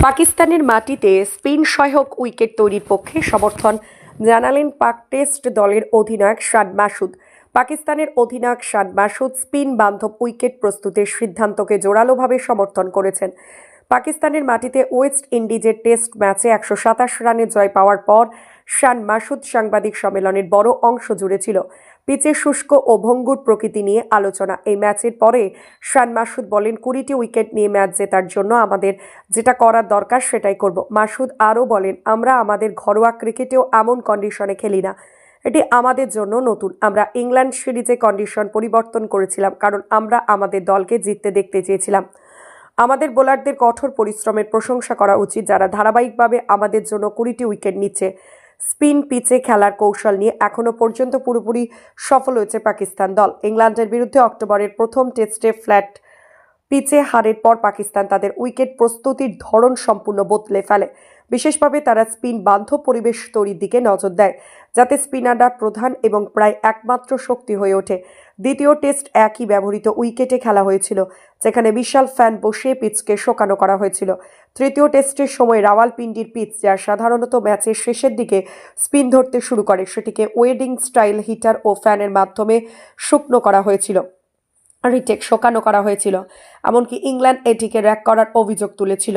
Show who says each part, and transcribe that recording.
Speaker 1: পাকিস্তানের মাটিতে স্পিন সহায়ক উইকেট তৈরির পক্ষে সমর্থন জানালেন পাক টেস্ট দলের অধিনায়ক শাদ মাসুদ। পাকিস্তানের অধিনায়ক শাদ মাসুদ স্পিন বান্ধব উইকেট প্রস্তুতের সিদ্ধান্তকে জোরালোভাবে সমর্থন করেছেন। পাকিস্তানের মাটিতে ওয়েস্ট ইন্ডিজের টেস্ট ম্যাচে একশো সাতাশ রানে জয় পাওয়ার পর শান মাসুদ সাংবাদিক সম্মেলনের বড় অংশ জুড়ে ছিল। পিচের শুষ্ক ও ভঙ্গুর প্রকৃতি নিয়ে আলোচনা। এই ম্যাচের পরে শান মাসুদ বলেন, কুড়িটি উইকেট নিয়ে ম্যাচ জেতার জন্য আমাদের যেটা করার দরকার সেটাই করব। মাসুদ আরও বলেন, আমরা আমাদের ঘরোয়া ক্রিকেটেও এমন কন্ডিশনে খেলি না। এটি আমাদের জন্য নতুন। আমরা ইংল্যান্ড সিরিজে কন্ডিশন পরিবর্তন করেছিলাম কারণ আমরা আমাদের দলকে জিততে দেখতে চেয়েছিলাম। আমাদের বোলারদের কঠোর পরিশ্রমের প্রশংসা করা উচিত, যারা ধারাবাহিকভাবে আমাদের জন্য কুড়িটি উইকেট নিচ্ছে। স্পিন পিচে খেলার কৌশল নিয়ে এখনও পর্যন্ত পুরোপুরি সফল হয়েছে পাকিস্তান দল। ইংল্যান্ডের বিরুদ্ধে অক্টোবরের প্রথম টেস্টে ফ্ল্যাট পিচে হারের পর পাকিস্তান তাদের উইকেট প্রস্তুতির ধরন সম্পূর্ণ বদলে ফেলে। বিশেষভাবে তারা স্পিন বান্ধব পরিবেশ তৈরির দিকে নজর দেয়, যাতে স্পিনাররা প্রধান এবং প্রায় একমাত্র শক্তি হয়ে ওঠে। দ্বিতীয় টেস্ট একই ব্যবহৃত উইকেটে খেলা হয়েছিল, যেখানে বিশাল ফ্যান বসে পিচকে শোকানো করা হয়েছিল। তৃতীয় টেস্টের সময় রাওয়ালপিন্ডির পিচ, যা সাধারণত ম্যাচের শেষের দিকে স্পিন ধরতে শুরু করে, সেটিকে ওয়েডিং স্টাইল হিটার ও ফ্যানের মাধ্যমে শুকনো করা হয়েছিল। রিটেক শোকানো করা হয়েছিল এমনকি ইংল্যান্ড এটিকে র্যাক করার অভিযোগ তুলেছিল।